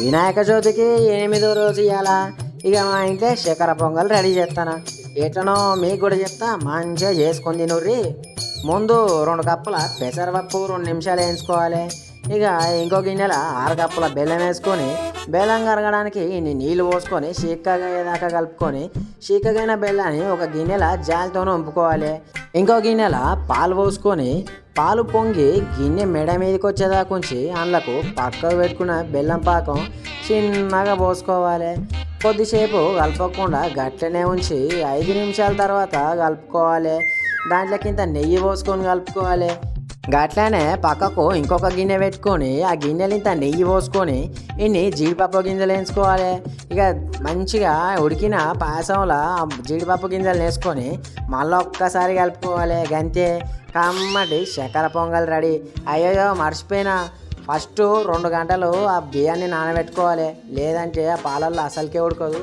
వినాయక చవితికి ఎనిమిదో రోజు ఇవాళ ఇక మా ఇంట్లో చక్కెర పొంగల్ రెడీ చేస్తాను. ఎట్లనో మీకు కూడా చెప్తా మంచిగా చేసుకొని తినుర్రి ముందు రెండు కప్పుల పెసరపప్పు రెండు నిమిషాలు వేయించుకోవాలి. ఇక ఇంకో గిన్నెల ఆరు కప్పుల బెల్లం వేసుకొని బెల్లం కరగడానికి ఇన్ని నీళ్ళు పోసుకొని చీక్కగా దాకా కలుపుకొని చీక్కగైన బెల్లాన్ని ఒక గిన్నెల జాలితోనే వంపుకోవాలి ఇంకో గిన్నెల పాలు పోసుకొని పాలు పొంగి గిన్నె మెడ మీదకి వచ్చేదాకుంచి ఉంచి పక్కకు పెట్టుకున్న బెల్లం పాకం చిన్నగా పోసుకోవాలి. కొద్దిసేపు కలపకుండా గట్లనే ఉంచి ఐదు నిమిషాల తర్వాత కలుపుకోవాలి. దాంట్లోకి ఇంత నెయ్యి పోసుకొని కలుపుకోవాలి. గట్లనే పక్కకు ఇంకొక గిన్నె పెట్టుకొని ఆ గిన్నెలు ఇంత నెయ్యి పోసుకొని ఇన్ని జీడిపప్పు గింజలు వేసుకోవాలి ఇక మంచిగా ఉడికిన పాయసంలో ఆ జీడిపప్పు గింజలు వేసుకొని మళ్ళీ ఒక్కసారి కలుపుకోవాలి గంతే. కమ్మటి శకర పొంగల్ రెడీ. అయ్యో మర్చిపోయినా. ఫస్ట్ రెండు గంటలు ఆ బియ్యాన్ని నానబెట్టుకోవాలి. లేదంటే ఆ పాలల్లో అసలుకే ఉడకదు.